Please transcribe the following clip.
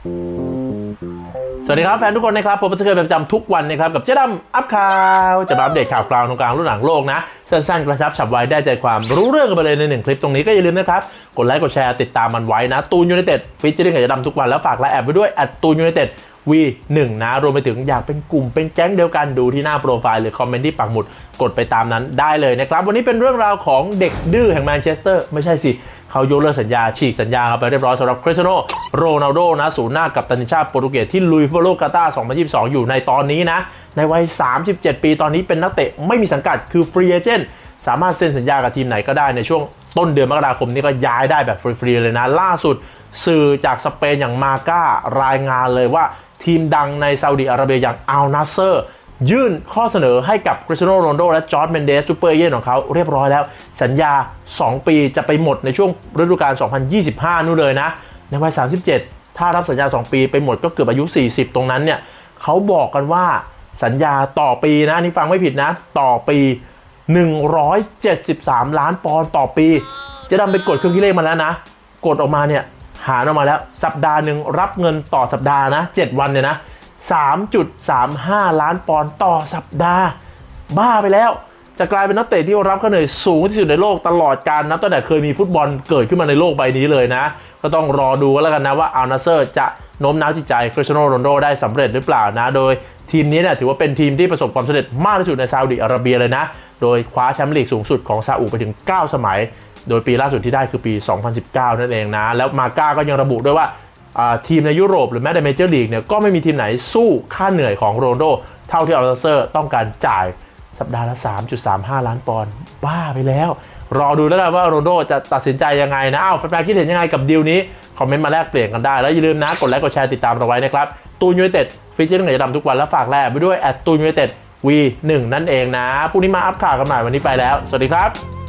สวัสดีครับแฟนทุกคนนะครับผมเป็นเคยเป็นประจำทุกวันนะครับกับเจ๊ดำอัพข่าวจะมาอัปเดตข่าวกลางตรงกลางรุ่นหลังโลกนะสั้นๆกระชับฉับไวได้ใจความรู้เรื่องกันไปเลยในหนึ่งคลิปตรงนี้ก็อย่าลืมนะครับกดไลค์กดแชร์ติดตามมันไว้นะตูนยูไนเต็ดฟิชเจอริงกับเจ๊ดำทุกวันแล้วฝากไลน์แอบไว้ด้วยแอดตูนยูไนเต็ด วีหนึ่งนะรวมไปถึงอยากเป็นกลุ่มเป็นแก๊งเดียวกันดูที่หน้าโปรไฟล์หรือคอมเมนต์ที่ปักหมุดกดไปตามนั้นได้เลยนะครับวันนี้เป็นเรื่องราวของเด็กดื้อแห่งแมนเชสเตอร์ไม่ใช่สิเขายกเลิกสัญญา ฉีกสัญญาไปเรียบร้อยสำหรับคริสเตียโนโรนัลโดนะศูนย์หน้ากับตันชาติโปรตุเกสที่ลุยฟุตบอลโลกกาตาร์2022 อยู่ในตอนนี้นะ ในวัย 37 ปีตอนนี้เป็นนักเตะไม่มีสังกัดคือฟรีเอเจนต์สามารถเซ็นสัญญากับทีมไหนก็ได้ในช่วงต้นเดือนมกราคมนี้ก็ย้ายได้แบบฟรีๆเลยนะ ล่าสุด สื่อจากสเปนอย่างมาก้ารายงานเลยว่า ทีมดังในซาอุดิอาระเบียอย่างอัลนาเซอร์ยื่นข้อเสนอให้กับคริสเตียโนโรนโดและจอร์ดเมนเดสซูเปอร์เอเย่นของเขาเรียบร้อยแล้ว สัญญา 2 ปีจะไปหมดในช่วงฤดูกาล 2025 นู่นเลยนะ ในวัย 37 ถ้ารับสัญญา 2 ปีไปหมดก็เกือบอายุ 40 ตรงนั้นเนี่ยเขาบอกกันว่าสัญญาต่อปีนะนนี่ฟังไม่ผิดนะ ต่อปี 173 ล้านปอนด์ต่อปี จะดำไปกดเครื่องคิดเลขมาแล้วนะ กดออกมาเนี่ย หารออกมาแล้ว สัปดาห์หนึ่งรับเงินต่อสัปดาห์นะ 7 วันเนี่ยนะ 3.35 ล้านปอนด์ต่อสัปดาห์ บ้าไปแล้ว จะกลายเป็นนักเตะที่รับค่าเหนื่อยสูงที่สุดในโลกตลอดการนับตั้งแต่เคยมีฟุตบอลเกิดขึ้นมาในโลกใบนี้เลยนะ ก็ต้องรอดูกันแล้วกันนะว่าอัลนาเซอร์จะโน้มน้าวจิตใจคริสเตียโนโรนัลโดได้สำเร็จหรือเปล่านะ โดยทีมนี้เนี่ยถือว่าเป็นทีมที่ประสบความสำเร็จมากที่สุดในซาอุดิอาระเบียเลยนะ โดยคว้าแชมป์ลีกสูงสุดของซาอุไปถึง 9 สมัย โดยปีล่าสุดที่ได้คือปี 2019 นั่นเองนะ แล้วมาก้าก็ยังระบุด้วยว่าทีมในยุโรปหรือแม้แต่เมเจอร์ลีกเนี่ยก็ไม่มีทีมไหนสู้ค่าเหนื่อยของโรนโดเท่าที่อัลเซอร์ต้องการจ่ายสัปดาห์ละ 3.35 ล้านปอนด์บ้าไปแล้ว รอดูแล้วกันว่าโรนโดจะตัดสินใจยังไงนะอ้าวแฟนๆคิดเห็นยังไงกับดีลนี้ คอมเมนต์มาแลกเปลี่ยนกันได้ แล้วอย่าลืมนะ กดไลค์กดแชร์ติดตามเราไว้นะครับ ตูนยูไนเต็ดฟิชเจอร์เหนือดำทุกวันแล้วฝากแลกไปด้วยแอดตูนยูไนเต็ด วีหนึ่งนั่นเองนะพรุ่งนี้มาอัพข่าวกันใหม่วันนี้ไปแล้ว สวัสดีครับ